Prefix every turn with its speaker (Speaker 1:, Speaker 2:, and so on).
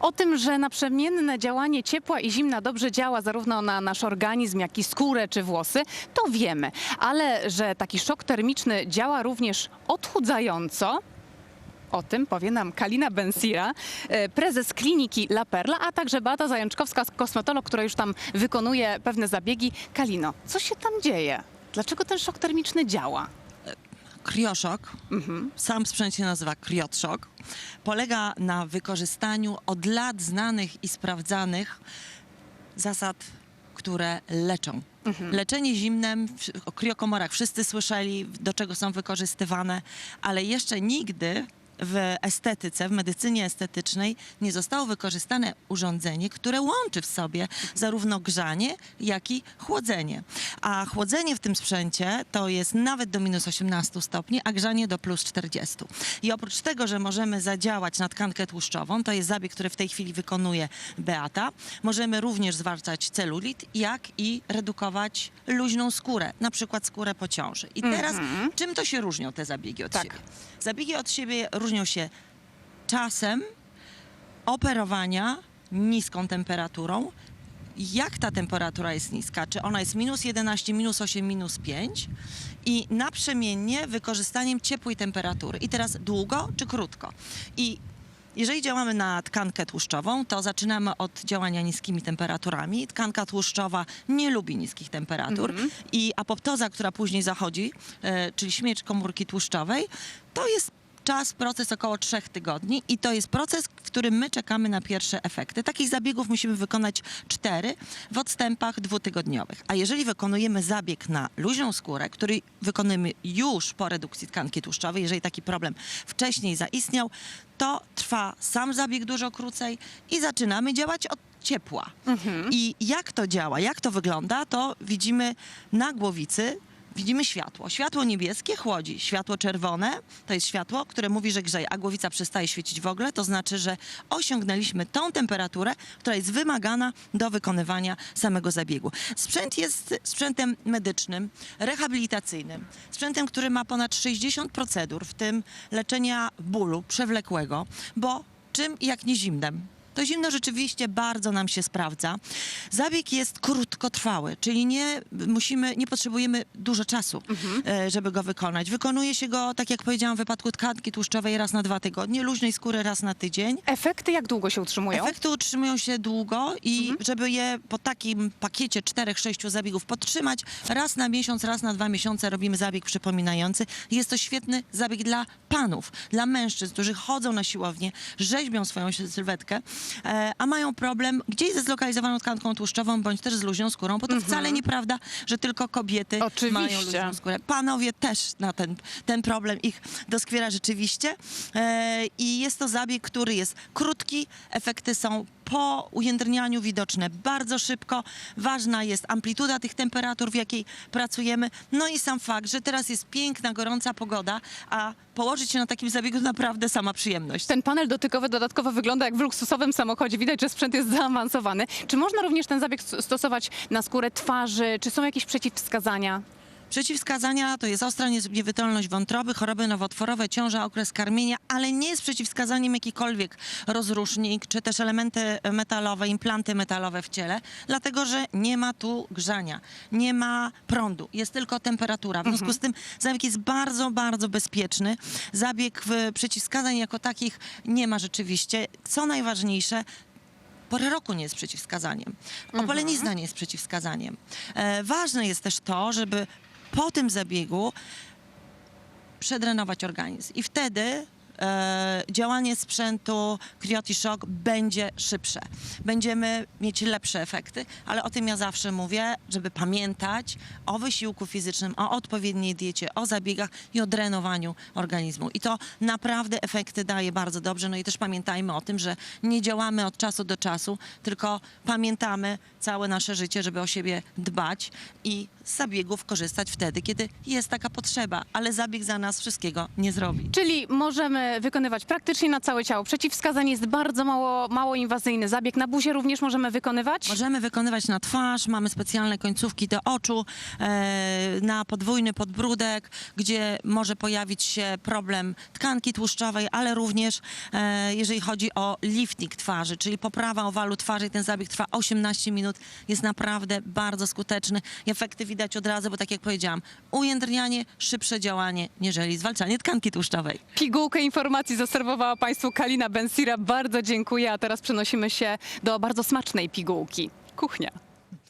Speaker 1: O tym, że naprzemienne działanie ciepła i zimna dobrze działa zarówno na nasz organizm, jak i skórę czy włosy, to wiemy. Ale że taki szok termiczny działa również odchudzająco, o tym powie nam Kalina Bensira, e, prezes kliniki La Perla, a także Beata Zajączkowska, kosmetolog, która już tam wykonuje pewne zabiegi. Kalino, co się tam dzieje? Dlaczego ten szok termiczny działa?
Speaker 2: Krioszok, sam sprzęt się nazywa kriotrzok, polega na wykorzystaniu od lat znanych i sprawdzanych zasad, które leczą. Leczenie zimnem, o kriokomorach wszyscy słyszeli, do czego są wykorzystywane, ale jeszcze nigdy w estetyce, w medycynie estetycznej nie zostało wykorzystane urządzenie, które łączy w sobie zarówno grzanie, jak i chłodzenie. A chłodzenie w tym sprzęcie to jest nawet do minus 18 stopni, a grzanie do plus 40. I oprócz tego, że możemy zadziałać na tkankę tłuszczową, to jest zabieg, który w tej chwili wykonuje Beata, możemy również zwalczać celulit, jak i redukować luźną skórę, na przykład skórę po ciąży. I teraz czym to się różnią te zabiegi od
Speaker 1: Tak.
Speaker 2: siebie? Zabiegi od siebie różnią się czasem operowania niską temperaturą. Jak ta temperatura jest niska? Czy ona jest minus 11, minus 8, minus 5? I naprzemiennie wykorzystaniem ciepłej temperatury. I teraz długo czy krótko? I jeżeli działamy na tkankę tłuszczową, to zaczynamy od działania niskimi temperaturami. Tkanka tłuszczowa nie lubi niskich temperatur i apoptoza, która później zachodzi, e, czyli śmierć komórki tłuszczowej, to jest czas, proces około trzech tygodni i to jest proces, w którym my czekamy na pierwsze efekty. Takich zabiegów musimy wykonać cztery w odstępach dwutygodniowych. A jeżeli wykonujemy zabieg na luźną skórę, który wykonujemy już po redukcji tkanki tłuszczowej, jeżeli taki problem wcześniej zaistniał, to trwa sam zabieg dużo krócej i zaczynamy działać od ciepła. I jak to działa, jak to wygląda, to widzimy na głowicy widzimy światło. Światło niebieskie chłodzi, światło czerwone to jest światło, które mówi, że grzeje, a głowica przestaje świecić w ogóle, to znaczy, że osiągnęliśmy tą temperaturę, która jest wymagana do wykonywania samego zabiegu. Sprzęt jest sprzętem medycznym, rehabilitacyjnym, sprzętem, który ma ponad 60 procedur, w tym leczenia bólu przewlekłego, bo czym jak nie zimnem? To zimno rzeczywiście bardzo nam się sprawdza. Zabieg jest krótkotrwały, czyli nie musimy, nie potrzebujemy dużo czasu, e, żeby go wykonać. Wykonuje się go, tak jak powiedziałam, w wypadku tkanki tłuszczowej raz na dwa tygodnie, luźnej skóry raz na tydzień.
Speaker 1: Efekty jak długo się utrzymują?
Speaker 2: Efekty utrzymują się długo i żeby je po takim pakiecie czterech, sześciu zabiegów podtrzymać, raz na miesiąc, raz na dwa miesiące robimy zabieg przypominający. Jest to świetny zabieg dla panów, dla mężczyzn, którzy chodzą na siłownię, rzeźbią swoją sylwetkę, a mają problem gdzieś ze zlokalizowaną tkanką tłuszczową, bądź też z luźną skórą, bo to wcale nieprawda, że tylko kobiety
Speaker 1: Oczywiście.
Speaker 2: mają luźną skórę. Panowie też na ten, ten problem ich doskwiera rzeczywiście. E, I jest to zabieg, który jest krótki, efekty są po ujędrnianiu widoczne bardzo szybko. Ważna jest amplituda tych temperatur, w jakiej pracujemy. No i sam fakt, że teraz jest piękna, gorąca pogoda, a położyć się na takim zabiegu naprawdę sama przyjemność.
Speaker 1: Ten panel dotykowy dodatkowo wygląda jak w luksusowym samochodzie. Widać, że sprzęt jest zaawansowany. Czy można również ten zabieg st- stosować na skórę twarzy? Czy są jakieś przeciwwskazania?
Speaker 2: Przeciwwskazania to jest ostra niewydolność wątroby, choroby nowotworowe, ciąża, okres karmienia, ale nie jest przeciwwskazaniem jakikolwiek rozrusznik, czy też elementy metalowe, implanty metalowe w ciele, dlatego że nie ma tu grzania, nie ma prądu, jest tylko temperatura. W związku z tym zabieg jest bardzo, bardzo bezpieczny. Zabieg w przeciwwskazań jako takich nie ma rzeczywiście. Co najważniejsze, Pora roku nie jest przeciwwskazaniem. Opalenizna nie jest przeciwwskazaniem. E, ważne jest też to, żeby po tym zabiegu przedrenować organizm. I wtedy działanie sprzętu Cryoty Shock będzie szybsze. Będziemy mieć lepsze efekty, ale o tym ja zawsze mówię, żeby pamiętać o wysiłku fizycznym, o odpowiedniej diecie, o zabiegach i o drenowaniu organizmu. I to naprawdę efekty daje bardzo dobrze. No i też pamiętajmy o tym, że nie działamy od czasu do czasu, tylko pamiętamy całe nasze życie, żeby o siebie dbać i z zabiegów korzystać wtedy, kiedy jest taka potrzeba, ale zabieg za nas wszystkiego nie zrobi.
Speaker 1: Czyli możemy możemy wykonywać praktycznie na całe ciało. Przeciwwskazań jest bardzo mało, mało inwazyjny. Zabieg na buzie również możemy wykonywać.
Speaker 2: Możemy wykonywać na twarz, mamy specjalne końcówki do oczu, e, na podwójny podbródek, gdzie może pojawić się problem tkanki tłuszczowej, ale również e, jeżeli chodzi o lifting twarzy, czyli poprawa owalu twarzy. Ten zabieg trwa 18 minut, jest naprawdę bardzo skuteczny. Efekty widać od razu, bo tak jak powiedziałam, ujędrnianie, szybsze działanie, niżeli zwalczanie tkanki tłuszczowej.
Speaker 1: Pigułkę informacji zaserwowała Państwu Kalina Bensira. Bardzo dziękuję, a teraz przenosimy się do bardzo smacznej pigułki. Kuchnia.